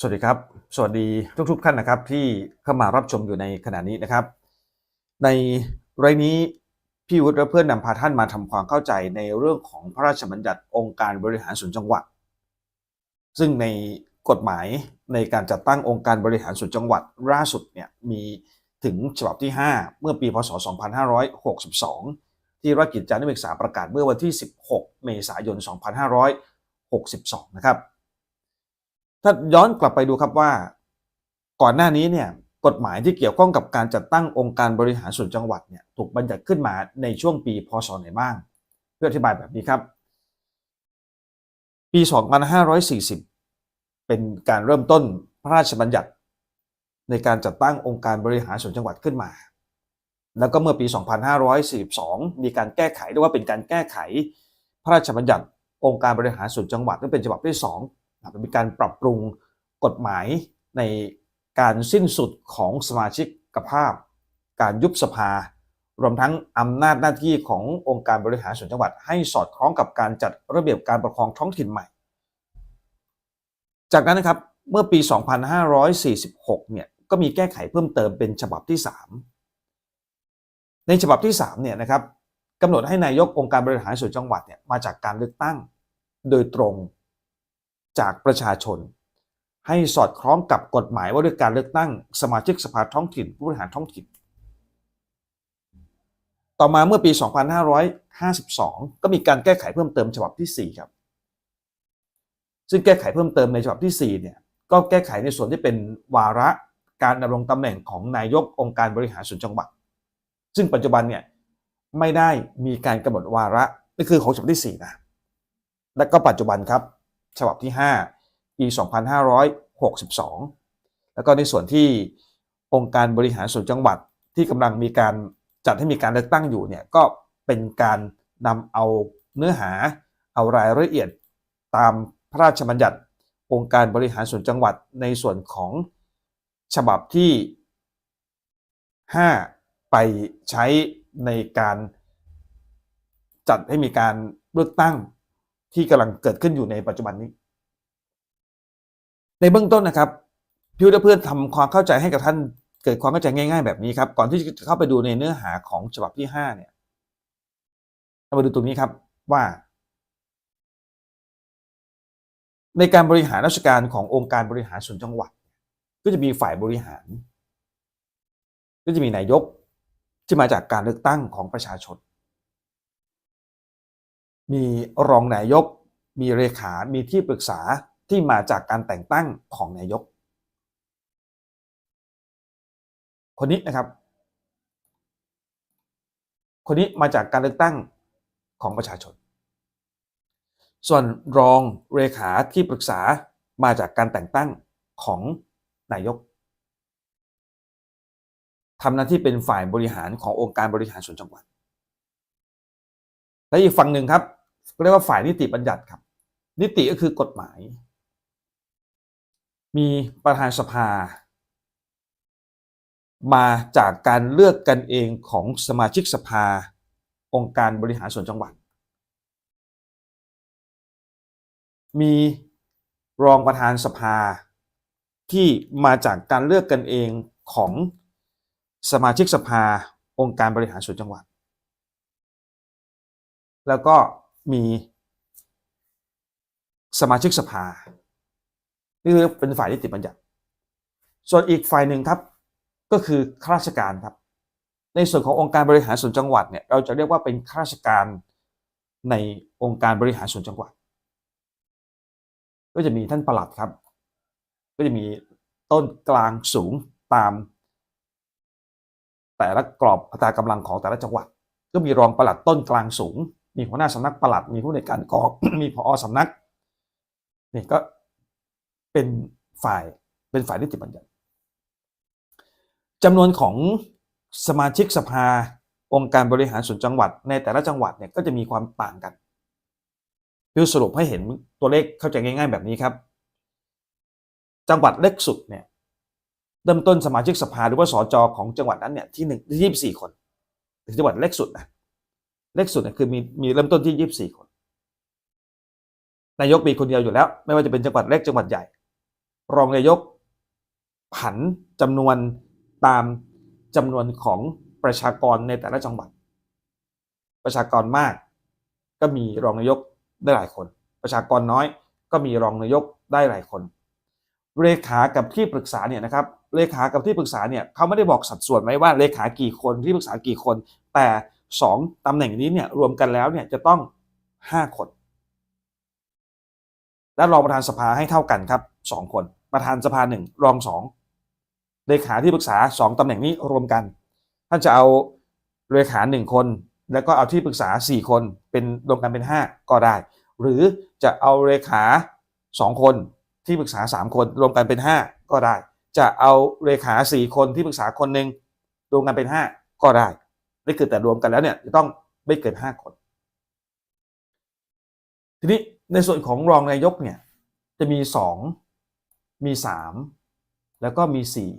สวัสดีครับ สวัสดีทุกๆท่านนะครับ ที่เข้ามารับชมอยู่ในขณะนี้นะครับ ในรายนี้พี่วุฒิและเพื่อนนำพาท่านมาทำความเข้าใจในเรื่องของพระราชบัญญัติองค์การบริหารส่วนจังหวัด ซึ่งในกฎหมายในการจัดตั้งองค์การบริหารส่วนจังหวัดล่าสุดเนี่ยมีถึงฉบับที่ 5 เมื่อปีพศ 2562 ที่รัฐกิจจานุเบกษาประกาศเมื่อวันที่ 16 เมษายน 2562 นะครับ ถ้าย้อนกลับไปดูครับว่า ก่อนหน้านี้เนี่ยกฎหมายที่เกี่ยวข้องกับการจัดตั้งองค์การบริหารส่วนจังหวัดเนี่ยถูกบัญญัติขึ้นมาในช่วงปีพศไหนบ้าง เพื่ออธิบายแบบนี้ครับ ปี 2540 เป็นการเริ่มต้นพระราชบัญญัติในการจัดตั้งองค์การบริหารส่วนจังหวัดขึ้นมา แล้วก็เมื่อปี 2542 มีการแก้ไขเรียกว่าเป็นการแก้ไข พระราชบัญญัติองค์การบริหารส่วนจังหวัดนั่นเป็นฉบับที่ 2 นะมีการปรับปรุงกฎหมายในการสิ้นสุดของสมาชิกภาพ การยุบสภา รวมทั้งอำนาจหน้าที่ขององค์การบริหารส่วนจังหวัด ให้สอดคล้องกับการจัดระเบียบการปกครองท้องถิ่นใหม่ จากนั้นนะครับเมื่อปี 2546 เนี่ยก็มีแก้ไขเพิ่มเติมเป็นฉบับที่ 3 ในฉบับที่3เนี่ยนะครับกำหนดให้นายกองค์การบริหารส่วนจังหวัดเนี่ยมาจากการเลือกตั้ง โดยตรง จากประชาชน ให้สอดคล้องกับกฎหมายว่าด้วยการเลือกตั้งสมาชิกสภาท้องถิ่น ผู้บริหารท้องถิ่น ต่อมาเมื่อปี 2552 ก็มีการแก้ไขเพิ่มเติมฉบับที่ 4 ครับ ซึ่งแก้ไขเพิ่มเติมในฉบับที่ 4 เนี่ย ก็แก้ไขในส่วนที่เป็นวาระการดำรงตำแหน่งของนายกองค์การบริหารส่วนจังหวัด ซึ่งปัจจุบันเนี่ยไม่ได้มีการกำหนดวาระนี่คือของฉบับที่ 4 นะ และก็ปัจจุบันครับ ฉบับที่ 5 ปี 2562 แล้วก็ในส่วนที่องค์การบริหารส่วนจังหวัดที่กำลังมีการจัดให้มีการเลือกตั้งอยู่เนี่ยก็เป็นการนำเอาเนื้อหาเอารายละเอียดตามพระราชบัญญัติองค์การบริหารส่วนจังหวัดในส่วนของฉบับที่ 5 ไปใช้ในการจัดให้มีการเลือกตั้ง ที่กำลังเกิดขึ้นอยู่ในปัจจุบันนี้ ในเบื้องต้นนะครับพี่และเพื่อนทำความเข้าใจให้กับท่านเกิดความเข้าใจง่าย ๆ แบบนี้ครับ ก่อนที่จะเข้าไปดูในเนื้อหาของฉบับที่5เนี่ยเรามาดูตรงนี้ครับว่า ในการบริหารราชการขององค์การบริหารส่วนจังหวัด ก็จะมีฝ่ายบริหาร ก็จะมีนายกที่มาจากการเลือกตั้งของประชาชน มีรองนายก มีเลขา มีที่ปรึกษาที่มาจากการแต่งตั้งของนายก คนนี้นะครับ คนนี้มาจากการเลือกตั้งของประชาชน ส่วนรองเลขาที่ปรึกษามาจากการแต่งตั้งของนายกทำหน้าที่เป็นฝ่ายบริหารขององค์การบริหารส่วนจังหวัด และอีกฝั่งหนึ่งครับเรียกว่าฝ่ายนิติบัญญัติครับ นิติก็คือกฎหมาย มีประธานสภา มาจากการเลือกกันเองของสมาชิกสภา องค์การบริหารส่วนจังหวัด มีรองประธานสภา ที่มาจากการเลือกกันเองของสมาชิกสภา องค์การบริหารส่วนจังหวัด แล้วก็มีสมาชิกสภา นี่คือเป็นฝ่ายนิติบัญญัติ ส่วนอีกฝ่ายหนึ่งครับก็คือข้าราชการครับ ในส่วนขององค์การบริหารส่วนจังหวัดเนี่ยเราจะเรียกว่าเป็นข้าราชการในองค์การบริหารส่วนจังหวัด ก็จะมีท่านประหลัดครับ ก็จะมีต้นกลางสูงตาม แต่ละกรอบอัตรากำลังของแต่ละจังหวัด ก็มีรองประหลัดต้นกลางสูง มีหัวหน้าสำนักปลัด มีผู้ในการกอง มีผอสำนักนี่ก็เป็นฝ่ายเป็นฝ่ายนิติบัญญัติจำนวนของสมาชิกสภาองค์การบริหารส่วนจังหวัด ในแต่ละจังหวัดเนี่ยก็จะมีความต่างกันคือสรุปให้เห็นตัวเลขเข้าใจง่าย ๆ แบบนี้ครับ จังหวัดเล็กสุดเนี่ยเริ่มต้นสมาชิกสภาหรือว่าสจของจังหวัดนั้นเนี่ยที่หนึ่งที่ยี่สิบสี่คนจังหวัดเล็กสุดนะ เล็กสุดเนี่ยคือมีมีเริ่มต้นที่ยี่สิบสี่คน นายกมีคนเดียวอยู่แล้ว ไม่ว่าจะเป็นจังหวัดเล็กจังหวัดใหญ่ รองนายกผันจำนวนตามจำนวนของประชากรในแต่ละจังหวัด ประชากรมาก ก็มีรองนายกได้หลายคน ประชากรน้อย ก็มีรองนายกได้หลายคน เลขากับที่ปรึกษาเนี่ยนะครับเลขากับที่ปรึกษาเนี่ยเขาไม่ได้บอกสัดส่วนไว้ว่าเลขากี่คนที่ปรึกษากี่คน แต่ สองตำแหน่งนี้เนี่ยรวมกันแล้วเนี่ยจะต้องห้าคน และรองประธานสภาให้เท่ากันครับสองคน ประธานสภาหนึ่งรองสองเลขาที่ปรึกษาสองตำแหน่งนี้รวมกัน ท่านจะเอาเลขาหนึ่งคน แล้วก็เอาที่ปรึกษาสี่คนเป็นรวมกันเป็นห้าก็ได้ หรือจะเอาเลขาสองคนที่ปรึกษาสามคน รวมกันเป็นห้าก็ได้ จะเอาเลขาสี่คนที่ปรึกษาคนหนึ่งรวมกันเป็นห้าก็ได้ นี่คือแต่รวมกันแล้วเนี่ยจะต้องไม่เกินห้าคน ทีนี้ในส่วนของรองนายกเนี่ยจะมีสองมีสามแล้วก็มีสี่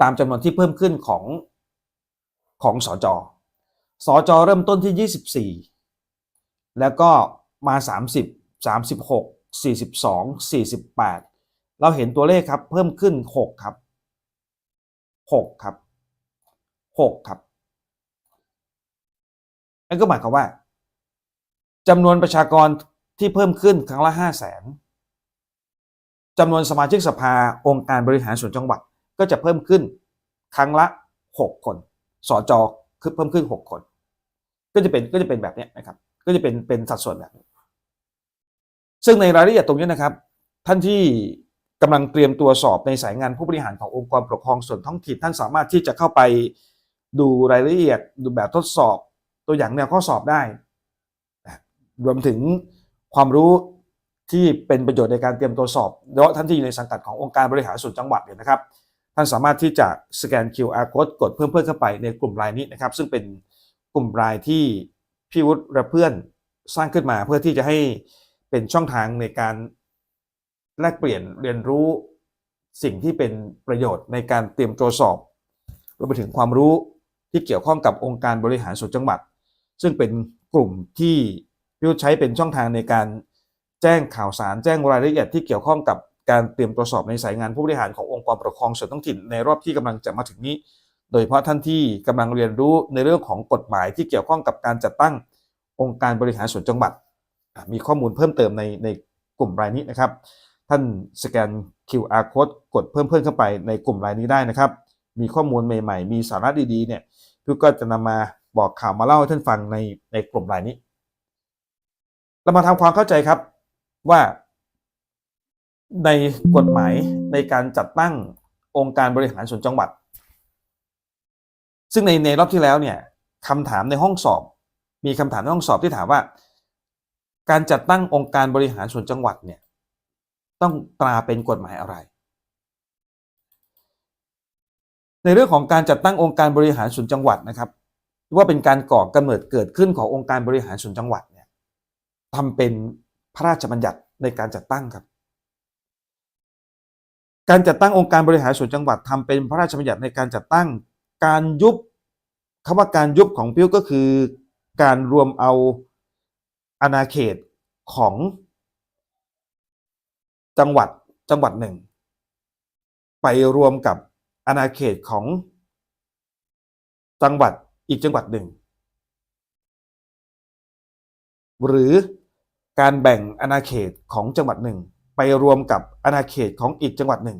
ตามจำนวนที่เพิ่มขึ้นของของสจสจเริ่มต้นที่ 24 แล้วก็มา 30 36 42 48 เราเห็นตัวเลขครับเพิ่มขึ้น 6 ครับ 6 ครับ 6 ครับ นั่นก็หมายความว่าจำนวนประชากรที่เพิ่มขึ้นครั้งละ5 0 0แสนจำนวนสมาชิกสภาองค์การบริหารส่วนจังหวัดก็จะเพิ่มขึ้นครั้งละ 6 คน สจคือเพิ่มขึ้น 6 คน ก็จะเป็นก็จะเป็นแบบนี้นะครับ ก็จะเป็นเป็นสัดส่วนแบบนี้ ซึ่งในรายละเอียดตรงนี้นะครับ ท่านที่กำลังเตรียมตัวสอบในสายงานผู้บริหารขององค์กรปกครองส่วนท้องถิ่นท่านสามารถที่จะเข้าไปดูรายละเอียดดูแบบทดสอบ ตัวอย่างแนวข้อสอบได้ รวมถึงความรู้ที่เป็นประโยชน์ในการเตรียมตัวสอบโดยเฉพาะท่านที่อยู่ในสังกัดขององค์การบริหารส่วนจังหวัดเนี่ยนะครับ ท่านสามารถที่จะสแกน QR code กดเพิ่มเพื่อนเข้าไปในกลุ่มรายนี้นะครับ ซึ่งเป็นกลุ่มรายที่พี่วุฒิและเพื่อนสร้างขึ้นมาเพื่อที่จะให้เป็นช่องทางในการแลกเปลี่ยนเรียนรู้สิ่งที่เป็นประโยชน์ในการเตรียมตัวสอบรวมไปถึงความรู้ที่เกี่ยวข้องกับองค์การบริหารส่วนจังหวัด ซึ่งเป็นกลุ่มที่พี่วุฒิใช้เป็นช่องทางในการแจ้งข่าวสารแจ้งรายละเอียดที่เกี่ยวข้องกับการเตรียมตรวจสอบในสายงานผู้บริหารขององค์กรปกครองส่วนท้องถิ่นในรอบที่กำลังจะมาถึงนี้ โดยเฉพาะท่านที่กำลังเรียนรู้ในเรื่องของกฎหมายที่เกี่ยวข้องกับการจัดตั้งองค์การบริหารส่วนจังหวัด มีข้อมูลเพิ่มเติมในในกลุ่มรายนี้นะครับ ท่านสแกน QR code กดเพิ่มเพิ่มเข้าไปในกลุ่มรายนี้ได้นะครับ มีข้อมูลใหม่ ๆ มีสาระดีๆเนี่ยพี่ก็จะนำมา บอกข่าวมาเล่าให้ท่านฟังในในกลุ่มรายนี้ เรามาทำความเข้าใจครับว่าในกฎหมายในการจัดตั้งองค์การบริหารส่วนจังหวัด ซึ่งในในรอบที่แล้วเนี่ยคำถามในห้องสอบ มีคำถามในห้องสอบที่ถามว่า การจัดตั้งองค์การบริหารส่วนจังหวัดเนี่ยต้องตราเป็นกฎหมายอะไร ในเรื่องของการจัดตั้งองค์การบริหารส่วนจังหวัดนะครับ ว่าเป็นการก่อกำเนิดเกิดขึ้นขององค์การบริหารส่วนจังหวัดเนี่ยทำเป็นพระราชบัญญัติในการจัดตั้งครับ การจัดตั้งองค์การบริหารส่วนจังหวัดทำเป็นพระราชบัญญัติในการจัดตั้ง การยุบคำว่าการยุบของพิ้วก็คือ การรวมเอาอาณาเขตของจังหวัดจังหวัดหนึ่ง ไปรวมกับอาณาเขตของจังหวัด อีกจังหวัดหนึ่ง หรือการแบ่งอาณาเขตของจังหวัดหนึ่ง ไปรวมกับอาณาเขตของอีกจังหวัดหนึ่ง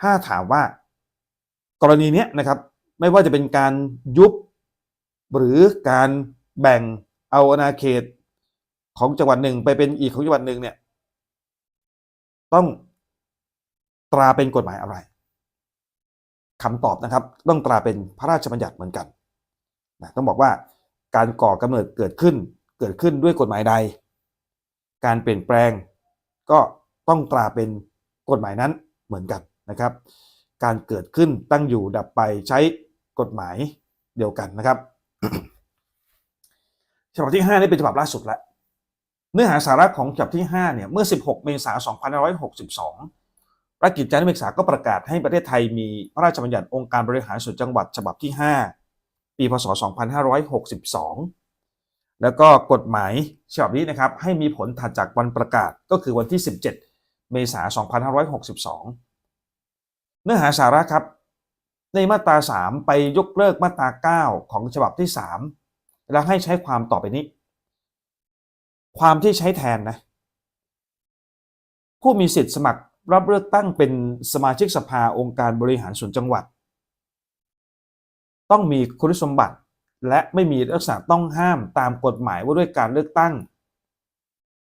ถ้าถามว่ากรณีนี้นะครับ ไม่ว่าจะเป็นการยุบ หรือการแบ่งเอาอาณาเขตของจังหวัดหนึ่ง ไปเป็นอีกของจังหวัดหนึ่งเนี่ยต้องตราเป็นกฎหมายอะไรคำตอบนะครับ ต้องตราเป็นพระราชบัญญัติเหมือนกัน นะต้องบอกว่าการก่อกำเนิดเกิดขึ้นเกิดขึ้นด้วยกฎหมายใด การเปลี่ยนแปลงก็ต้องตราเป็นกฎหมายนั้นเหมือนกันนะครับ การเกิดขึ้นตั้งอยู่ดับไปใช้กฎหมายเดียวกันนะครับฉบับที่ 5 นี่เป็นฉบับล่าสุดแล้วเนื้อหาสาระของฉบับที่ 5 เนี่ย เมื่อ 16 เมษายน 2562 รัฐกิจจานุเบกษาก็ประกาศให้ประเทศไทยมีพระราชบัญญัติองค์การบริหารส่วนจังหวัดฉบับที่ 5 ปีพศ 2562 แล้วก็กฎหมายฉบับนี้นะครับให้มีผลถัดจากวันประกาศก็คือวันที่ 17 เมษายน 2562 เนื้อหาสาระครับ ในมาตรา 3 ไปยกเลิกมาตรา 9 ของฉบับที่ 3 แล้วให้ใช้ความต่อไปนี้ ความที่ใช้แทนนะผู้มีสิทธิ์สมัครรับเลือกตั้งเป็นสมาชิกสภาองค์การบริหารส่วนจังหวัด ต้องมีคุณสมบัติ และไม่มีลักษณะต้องห้ามตามกฎหมายว่าด้วยการเลือกตั้ง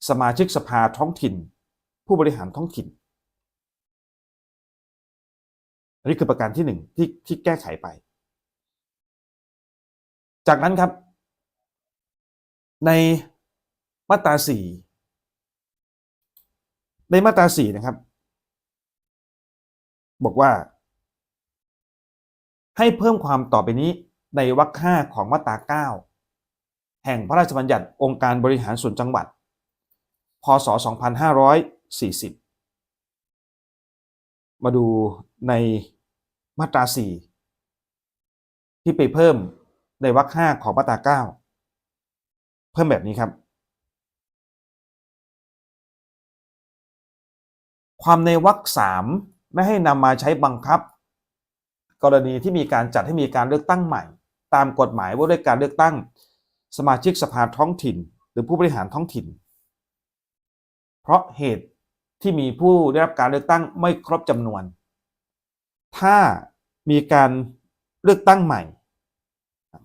สมาชิกสภาท้องถิ่น ผู้บริหารท้องถิ่น อันนี้คือประการที่หนึ่งที่ที่แก้ไขไป จากนั้นครับ ในมาตราสี่ในมาตราสี่นะครับ บอกว่า ให้เพิ่มความต่อไปนี้ในวรรคห้าของมาตราเก้าแห่งพระราชบัญญัติองค์การบริหารส่วนจังหวัด พศ 2540 มาดูในมาตรา 4 ที่ไปเพิ่มในวรรคห้าของมาตรา 9 เพิ่มแบบนี้ครับ ความในวรรคสามไม่ให้นำมาใช้บังคับ กรณีที่มีการจัดให้มีการเลือกตั้งใหม่ ตามกฎหมายว่าด้วยการเลือกตั้ง สมาชิกสภาท้องถิ่น หรือผู้บริหารท้องถิ่น เพราะเหตุที่มีผู้ได้รับการเลือกตั้งไม่ครบจำนวน ถ้ามีการเลือกตั้งใหม่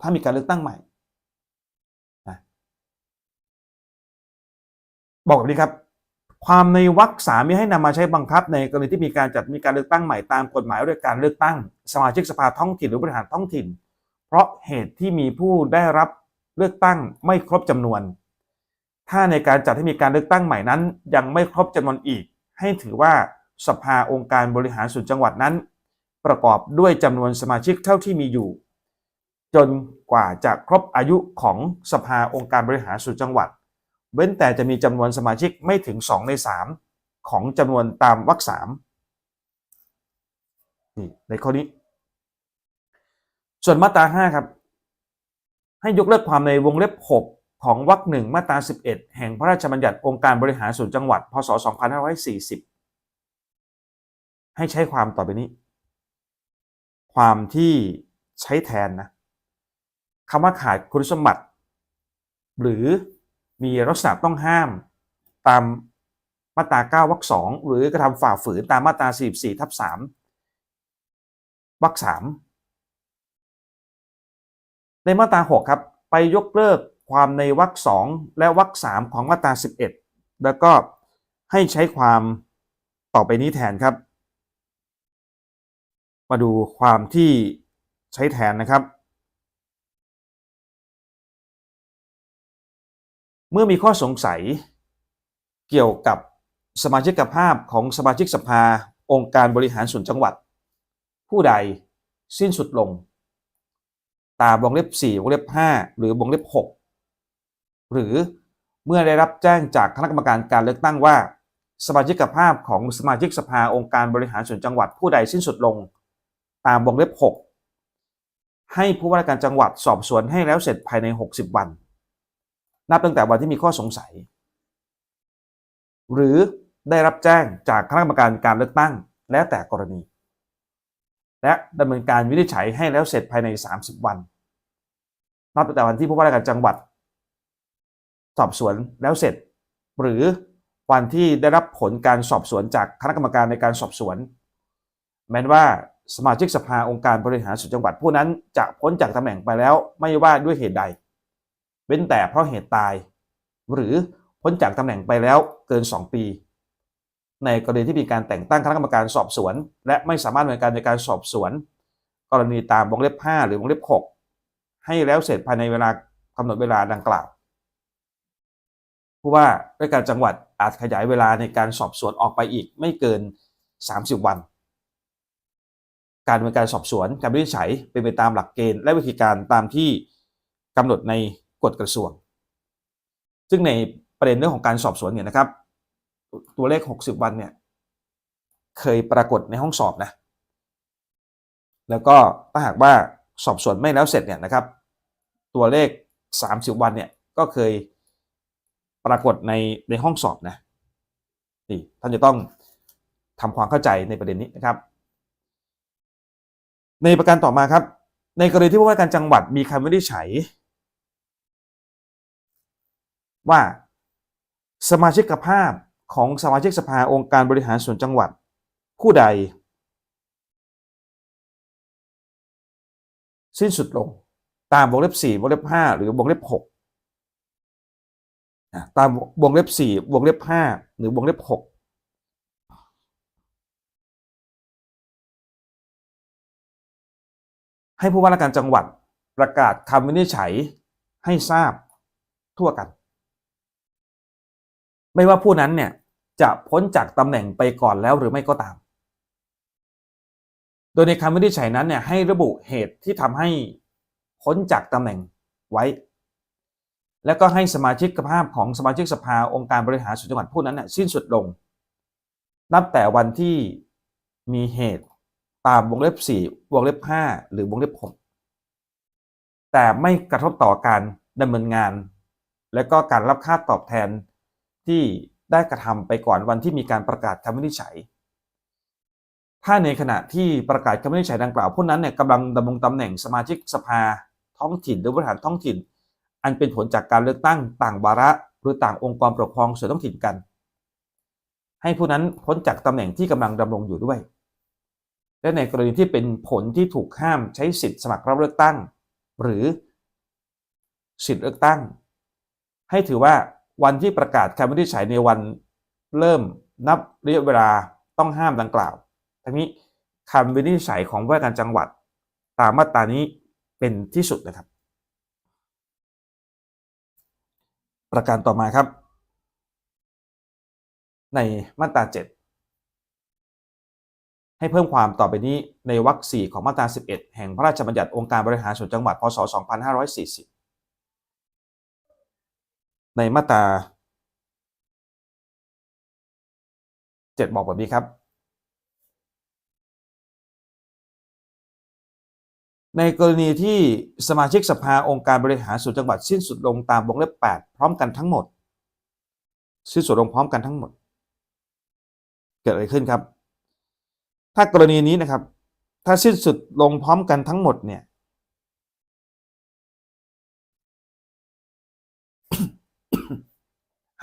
ถ้ามีการเลือกตั้งใหม่บอกแบบนี้ครับ ความในวรรคสามมีให้นำมาใช้บังคับในกรณีที่มีการจัดมีการเลือกตั้งใหม่ตามกฎหมายว่าด้วยการเลือกตั้ง สมาชิกสภาท้องถิ่นหรือบริหารท้องถิ่น เพราะเหตุที่มีผู้ได้รับเลือกตั้งไม่ครบจำนวน ถ้าในการจัดให้มีการเลือกตั้งใหม่นั้น ยังไม่ครบจำนวนอีก ให้ถือว่าสภาองค์การบริหารส่วนจังหวัดนั้น ประกอบด้วยจำนวนสมาชิกเท่าที่มีอยู่ จนกว่าจะครบอายุของสภาองค์การบริหารส่วนจังหวัด เว้นแต่จะมีจำนวนสมาชิกไม่ถึง 2 ใน 3 ของจำนวนตามวรรคสามนี่ในข้อนี้ ส่วนมาตรา5ครับ ให้ยกเลิกความในวงเล็บ 6 ของวรรคหนึ่งมาตรา 11 แห่งพระราชบัญญัติองค์การบริหารส่วนจังหวัด พศ 2540 ให้ใช้ความต่อไปนี้ ความที่ใช้แทนนะคำว่าขาดคุณสมบัติ หรือ มีลักษณะต้องห้ามตามมาตรา9วรรค2หรือกระทำฝ่าฝืนตามมาตรา44ทับ3วรรค3ในมาตรา6ครับไปยกเลิกความในวรรค2และวรรค3ของมาตรา11 แล้วก็ให้ใช้ความต่อไปนี้แทนครับ มาดูความที่ใช้แทนนะครับ เมื่อมีข้อสงสัยเกี่ยวกับสมาชิกภาพของสมาชิกสภาองค์การบริหารส่วนจังหวัด ผู้ใดสิ้นสุดลง ตามวงเล็บ 4 วงเล็บ 5 หรือวงเล็บ 6 หรือเมื่อได้รับแจ้งจากคณะกรรมการการเลือกตั้งว่า สมาชิกภาพของสมาชิกสภาองค์การบริหารส่วนจังหวัด ผู้ใดสิ้นสุดลง ตามวงเล็บ 6 ให้ผู้ว่าราชการจังหวัดสอบสวนให้แล้วเสร็จภายใน 60 วัน นับตั้งแต่วันที่มีข้อสงสัย หรือได้รับแจ้งจากคณะกรรมการการเลือกตั้งแล้วแต่กรณี และดำเนินการวินิจฉัยให้แล้วเสร็จภายใน 30 วัน นับตั้งแต่วันที่ผู้ว่าราชการจังหวัด สอบสวนแล้วเสร็จ หรือวันที่ได้รับผลการสอบสวนจากคณะกรรมการในการสอบสวน แม้ว่าสมาชิกสภาองค์การบริหารส่วนจังหวัดผู้นั้นจะพ้นจากตำแหน่งไปแล้วไม่ว่าด้วยเหตุใด เว้นแต่เพราะเหตุตาย หรือพ้นจากตำแหน่งไปแล้วเกิน 2 ปี ในกรณีที่มีการแต่งตั้งคณะกรรมการสอบสวน และไม่สามารถดำเนินการในการสอบสวน กรณีตามวงเล็บ 5 หรือวงเล็บ 6 ให้แล้วเสร็จภายในเวลากำหนดเวลาดังกล่าวผู้ว่าราชการจังหวัดอาจขยายเวลาในการสอบสวนออกไปอีกไม่เกิน 30 วัน การดำเนินการสอบสวนการวินิจฉัยเป็นไปตามหลักเกณฑ์และวิธีการตามที่กำหนดใน กฎกระทรวง ซึ่งในประเด็นเรื่องของการสอบสวนเนี่ยนะครับ ตัวเลข 60 วันเนี่ยเคยปรากฏในห้องสอบนะ แล้วก็ถ้าหากว่าสอบสวนไม่แล้วเสร็จเนี่ยนะครับ ตัวเลข 30 วันเนี่ยก็เคยปรากฏในในห้องสอบนะนี่ท่านจะต้องทำความเข้าใจในประเด็นนี้นะครับ ในประการต่อมาครับ ในกรณีที่ผู้ว่าการจังหวัดมีคำวินิจฉัย ว่าสมาชิกภาพของสมาชิกสภาองค์การบริหารส่วนจังหวัด ผู้ใด สิ้นสุดลงตามวงเล็บ4วงเล็บ 5 หรือวงเล็บ6ตามวงเล็บ4วงเล็บ 5 หรือวงเล็บ 6ให้ผู้ว่าราชการจังหวัดประกาศคำวินิจฉัยให้ทราบทั่วกัน ไม่ว่าผู้นั้นเนี่ยจะพ้นจากตำแหน่งไปก่อนแล้วหรือไม่ก็ตาม โดยในคำวินิจฉัยนั้นเนี่ยให้ระบุเหตุที่ทำให้พ้นจากตำแหน่งไว้ แล้วก็ให้สมาชิกภาพของสมาชิกสภาองค์การบริหารส่วนจังหวัดผู้นั้นน่ะสิ้นสุดลง นับแต่วันที่มีเหตุตามวงเล็บ 4 วงเล็บ 5 หรือวงเล็บ 6 แต่ไม่กระทบต่อการดำเนินงาน และก็การรับค่าตอบแทน ที่ได้กระทำไปก่อนวันที่มีการประกาศคำวินิจฉัย ถ้าในขณะที่ประกาศคำวินิจฉัยดังกล่าวผู้นั้นเนี่ยกำลังดำรงตำแหน่งสมาชิกสภาท้องถิ่นหรือบริหารท้องถิ่น อันเป็นผลจากการเลือกตั้งต่างวาระ หรือต่างองค์กรปกครองส่วนท้องถิ่นกัน ให้ผู้นั้นพ้นจากตำแหน่งที่กำลังดำรงอยู่ด้วย และในกรณีที่เป็นผลที่ถูกห้ามใช้สิทธิ์สมัครรับเลือกตั้ง หรือสิทธิ์เลือกตั้ง ให้ถือว่า วันที่ประกาศคำวินิจฉัยในวันเริ่มนับระยะเวลาต้องห้ามดังกล่าว ทั้งนี้คำวินิจฉัยของว่าการจังหวัด ตามมาตรานี้เป็นที่สุดนะครับ ประการต่อมาครับ ในมาตรา 7 ให้เพิ่มความต่อไปนี้ในวรรค4ของมาตรา 11 แห่งพระราชบัญญัติองค์การบริหารส่วนจังหวัดพศ 2540 ในมาตรา7บอกแบบนี้ครับ ในกรณีที่สมาชิกสภาองค์การบริหารส่วนจังหวัดสิ้นสุดลงตามวงเล็บ8พร้อมกันทั้งหมด สิ้นสุดลงพร้อมกันทั้งหมด เกิดอะไรขึ้นครับ ถ้ากรณีนี้นะครับ ถ้าสิ้นสุดลงพร้อมกันทั้งหมดเนี่ย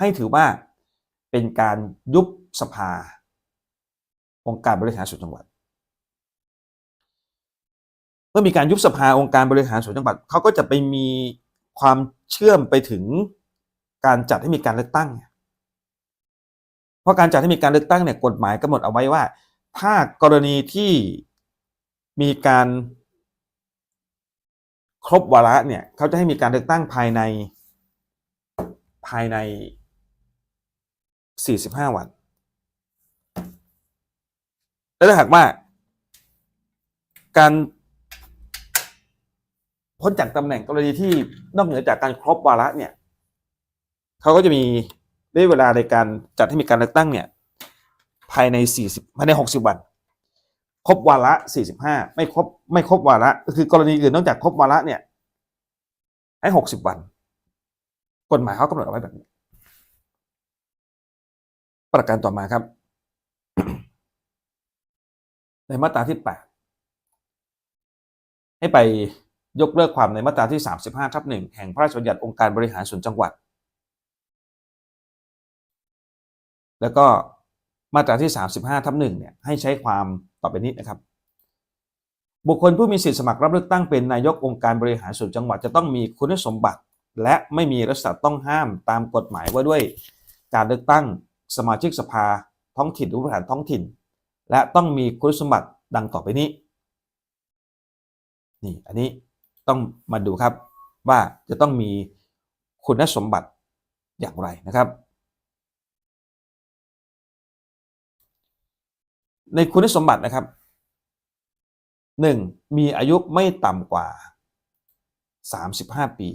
ให้ถือว่าเป็นการยุบสภาองค์การบริหารส่วนจังหวัด เมื่อมีการยุบสภาองค์การบริหารส่วนจังหวัดเขาก็จะไปมีความเชื่อมไปถึงการจัดให้มีการเลือกตั้ง เพราะการจัดให้มีการเลือกตั้งเนี่ยกฎหมายกำหนดเอาไว้ว่า ถ้ากรณีที่มีการครบวาระเนี่ยเขาจะให้มีการเลือกตั้งภายในภายใน 45 วัน และถ้าหากว่า การพ้นจากตำแหน่งกรณีที่นอกเหนือจากการครบวาระเนี่ยเขาก็จะมีระยะเวลาในการจัดให้มีการเลือกตั้งเนี่ยภายใน 40ภายใน 60 วัน ครบวาระ 45 ไม่ครบไม่ครบวาระก็คือกรณีอื่นนอกจากครบวาระเนี่ยให้ 60 วัน กฎหมายเขากำหนดเอาไว้แบบนี้ ประการต่อมาครับ ในมาตราที่ 8 ให้ไปยกเลิกความในมาตราที่ 35ทับหนึ่งแห่งพระราชบัญญัติองค์การบริหารส่วนจังหวัด แล้วก็มาตราที่ 35ทับหนึ่งเนี่ยให้ใช้ความต่อไปนี้นะครับ บุคคลผู้มีสิทธิสมัครรับเลือกตั้งเป็นนายกองค์การบริหารส่วนจังหวัดจะต้องมีคุณสมบัติ และไม่มีลักษณะต้องห้ามตามกฎหมายว่าด้วยการเลือกตั้ง สมาชิกสภาท้องถิ่นหรือบริหารท้องถิ่น และต้องมีคุณสมบัติดังต่อไปนี้ นี่อันนี้ต้องมาดูครับว่าจะต้องมีคุณสมบัติอย่างไรนะครับ ในคุณสมบัตินะครับหนึ่งมีอายุไม่ต่ำกว่า 35 ปี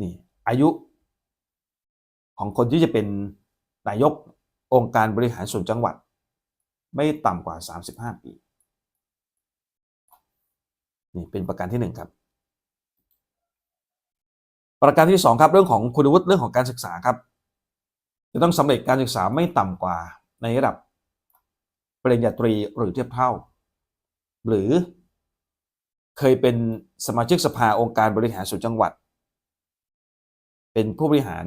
นี่อายุ ของคนที่จะเป็นนายกองค์การบริหารส่วนจังหวัด ไม่ต่ำกว่า 35 ปีนี่เป็นประการที่หนึ่งครับ ประการที่สองครับ เรื่องของคุณวุฒิเรื่องของการศึกษาครับ จะต้องสำเร็จการศึกษาไม่ต่ำกว่าในระดับปริญญาตรีหรือเทียบเท่า หรือเคยเป็นสมาชิกสภาองค์การบริหารส่วนจังหวัด เป็นผู้บริหาร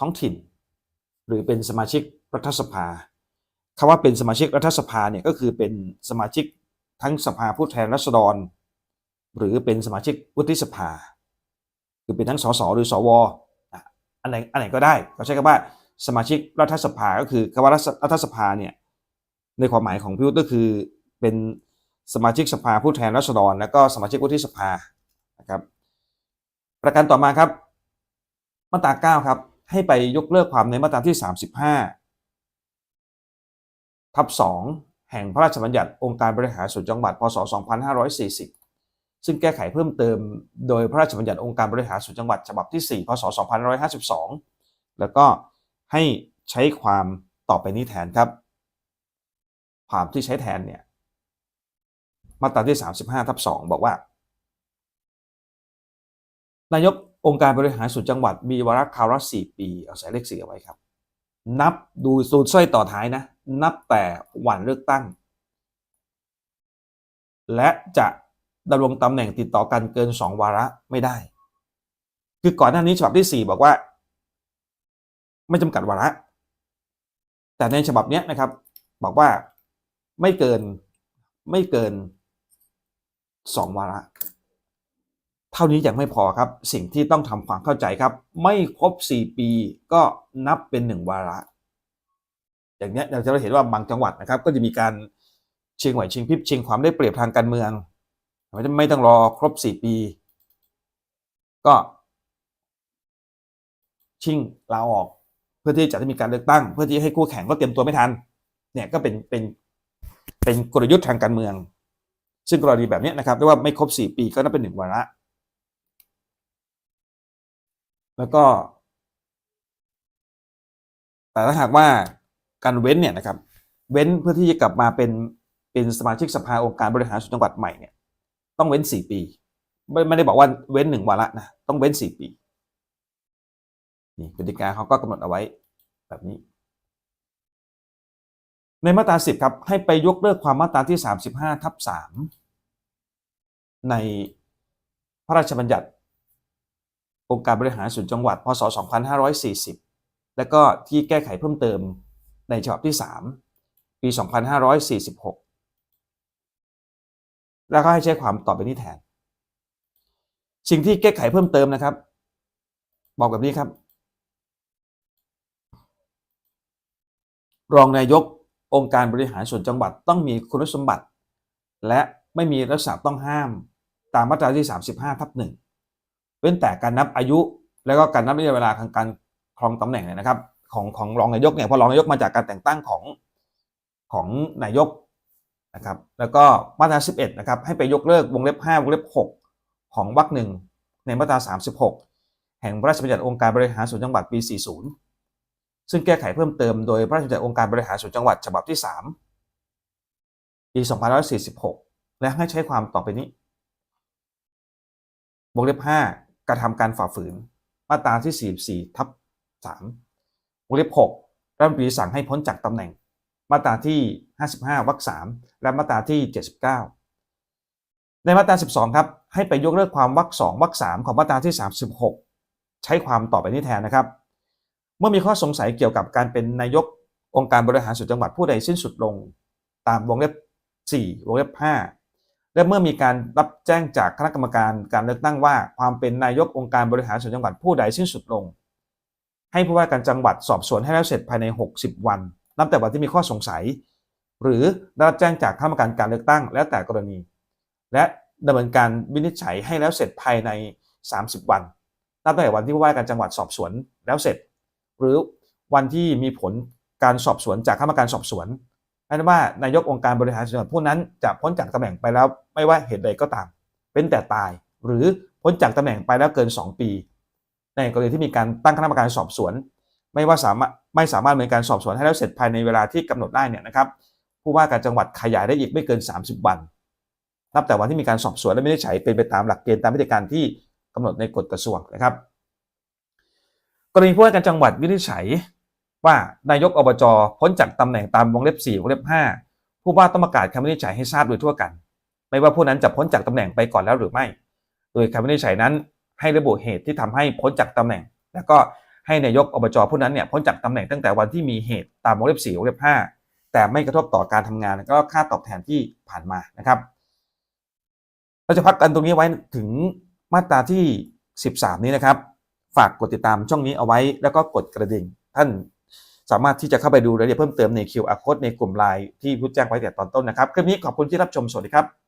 ท้องถิ่น หรือเป็นสมาชิกรัฐสภาคำว่าเป็นสมาชิกรัฐสภาเนี่ยก็คือเป็นสมาชิกทั้งสภาผู้แทนราษฎร หรือเป็นสมาชิกวุฒิสภา คือเป็นทั้งสสหรือสวอะอันไหนอันไหนก็ได้เขาใช้คำว่าสมาชิกรัฐสภาก็คือคำว่ารัฐสภาเนี่ยในความหมายของพิวก็คือเป็นสมาชิกสภาผู้แทนราษฎร และก็สมาชิกวุฒิสภานะครับ ประการต่อมาครับมาตรา9ครับ ให้ไปยกเลิกความในมาตราที่ 35 ทับ 2 แห่งพระราชบัญญัติองค์การบริหารส่วนจังหวัด พศ 2540 ซึ่งแก้ไขเพิ่มเติมโดยพระราชบัญญัติองค์การบริหารส่วนจังหวัดฉบับที่ 4 พศ 2552 แล้วก็ให้ใช้ความต่อไปนี้แทนครับ ความที่ใช้แทนเนี่ย มาตราที่ 35 ทับ 2 บอกว่า นายก องค์การบริหารส่วนจังหวัดมีวาระคราวละ4ปี เอาใส่เลข4เอาไว้ครับ นับดูสูตรสร้อยต่อท้ายนะ นับแต่วันเลือกตั้ง และจะดำรงตำแหน่งติดต่อกันเกิน 2 วาระไม่ได้ คือก่อนหน้านี้ฉบับที่ 4 บอกว่า ไม่จำกัดวาระ แต่ในฉบับนี้นะครับ บอกว่าไม่เกินไม่เกิน 2 วาระ ท่านี้ยังไม่พอครับ สิ่งที่ต้องทำความเข้าใจครับ ไม่ครบ 4 ปีก็นับเป็น 1 วาระ อย่างนี้เราจะเห็นว่าบางจังหวัดนะครับ ก็จะมีการชิงไหวชิงพริบชิงความได้เปรียบทางการเมืองไม่ต้องรอครบ 4 ปี ก็ชิงลาออก เพื่อที่จะได้มีการเลือกตั้ง เพื่อที่ให้คู่แข่งก็เตรียมตัวไม่ทัน เนี่ยก็เป็นเป็นเป็นกลยุทธ์ทางการเมือง ซึ่งกรณีแบบนี้นะครับเรียกว่าไม่ครบ 4 ปีก็นับเป็นหนึ่งวาระ แล้วก็ แต่ถ้าหากว่าการเว้นเนี่ยนะครับ เว้นเพื่อที่จะกลับมาเป็นเป็นสมาชิกสภาองค์การบริหารส่วนจังหวัดใหม่เนี่ยต้องเว้น4ปี ไม่ไม่ได้บอกว่าเว้นหนึ่งวาระนะต้องเว้น4ปีนี่กติกาเขาก็กำหนดเอาไว้แบบนี้ ในมาตรา10ครับ ให้ไปยกเลิกความมาตราที่35ทับ3ในพระราชบัญญัติ องค์การบริหารส่วนจังหวัด พศ 2540 และก็ที่แก้ไขเพิ่มเติมในฉบับที่ 3 ปี 2546 แล้วก็ให้ใช้ความต่อไปนี้แทน สิ่งที่แก้ไขเพิ่มเติมนะครับ บอกแบบนี้ครับ รองนายกองค์การบริหารส่วนจังหวัดต้องมีคุณสมบัติ และไม่มีลักษณะต้องห้ามตามมาตราที่ 35ทับหนึ่ง เว้นแต่การนับอายุ แล้วก็การนับระยะเวลาทางการครองตำแหน่งเนี่ยนะครับ ของของรองนายกเนี่ยเพราะรองนายกมาจากการแต่งตั้งของของนายกนะครับ แล้วก็มาตรา 11 นะครับ ให้ไปยกเลิกวงเล็บ 5 วงเล็บ 6 ของวรรคหนึ่งในมาตรา 36 แห่งพระราชบัญญัติองค์การบริหารส่วนจังหวัดปี 40 ซึ่งแก้ไขเพิ่มเติมโดยพระราชบัญญัติองค์การบริหารส่วนจังหวัดฉบับที่ 3 ปี 2546 และให้ใช้ความต่อไปนี้วงเล็บ 5 กระทำการฝ่าฝืน มาตราที่ 44 ทับ 3 วงเล็บ 6 รัฐมนตรีสั่งให้พ้นจากตำแหน่ง มาตราที่ 55 วรรค 3 และมาตราที่ 79 ในมาตรา 12 ครับ ให้ไปยกเลิกความวรรค 2 วรรค 3 ของมาตราที่ 36 ใช้ความต่อไปนี้แทนนะครับ เมื่อมีข้อสงสัยเกี่ยวกับการเป็นนายกองค์การบริหารส่วนจังหวัดผู้ใดสิ้นสุดลง ตามวงเล็บ 4 วงเล็บ 5 และเมื่อมีการรับแจ้งจากคณะกรรมการการเลือกตั้งว่า ความเป็นนายกองค์การบริหารส่วนจังหวัดผู้ใดสิ้นสุดลง ให้ผู้ว่าการจังหวัดสอบสวนให้แล้วเสร็จภายใน 60 วัน นับแต่วันที่มีข้อสงสัย หรือได้รับแจ้งจากคณะกรรมการการเลือกตั้ง แล้วแต่กรณี และดำเนินการวินิจฉัยให้แล้วเสร็จภายใน 30 วันนับตั้งแต่วันที่ผู้ว่าการจังหวัดสอบสวนแล้วเสร็จ หรือวันที่มีผลการสอบสวนจากคณะกรรมการสอบสวน นั่นว่านายกองค์การบริหารส่วนจังหวัดผู้นั้นจะพ้นจากตำแหน่งไปแล้วไม่ว่าเหตุใดก็ตาม เป็นแต่ตาย หรือพ้นจากตำแหน่งไปแล้วเกิน 2 ปี ในกรณีที่มีการตั้งคณะกรรมการสอบสวน ไม่ว่าสามารถไม่สามารถดำเนินการสอบสวนให้แล้วเสร็จภายในเวลาที่กำหนดได้เนี่ยนะครับผู้ว่าการจังหวัดขยายได้อีกไม่เกิน 30 วัน นับแต่วันที่มีการสอบสวนและไม่ได้ใช้เป็นไปตามหลักเกณฑ์ตามวิธีการที่กำหนดในกฎกระทรวงนะครับ กรณีผู้ว่าการจังหวัดวินิจฉัย ว่านายกอบจพ้นจากตำแหน่งตามวงเล็บ4วงเล็บ 5 ผู้ว่าต้องประกาศคำวินิจฉัยให้ทราบโดยทั่วกัน ไม่ว่าผู้นั้นจะพ้นจากตำแหน่งไปก่อนแล้วหรือไม่ โดยคำวินิจฉัยนั้นให้ระบุเหตุที่ทำให้พ้นจากตำแหน่ง แล้วก็ให้นายกอบจผู้นั้นเนี่ยพ้นจากตำแหน่งตั้งแต่วันที่มีเหตุตามวงเล็บ4วงเล็บ 5 แต่ไม่กระทบต่อการทำงานแล้วก็ค่าตอบแทนที่ผ่านมานะครับ เราจะพักกันตรงนี้ไว้ถึงมาตราที่ 13 นี้นะครับ ฝากกดติดตามช่องนี้เอาไว้ แล้วก็กดกระดิ่งท่าน สามารถที่จะเข้าไปดูรายละเอียดเพิ่มเติมใน QR code ในกลุ่มไลน์ที่พูดแจ้งไว้แต่ตอนต้นนะครับ คลิปนี้ขอบคุณที่รับชม สวัสดีครับ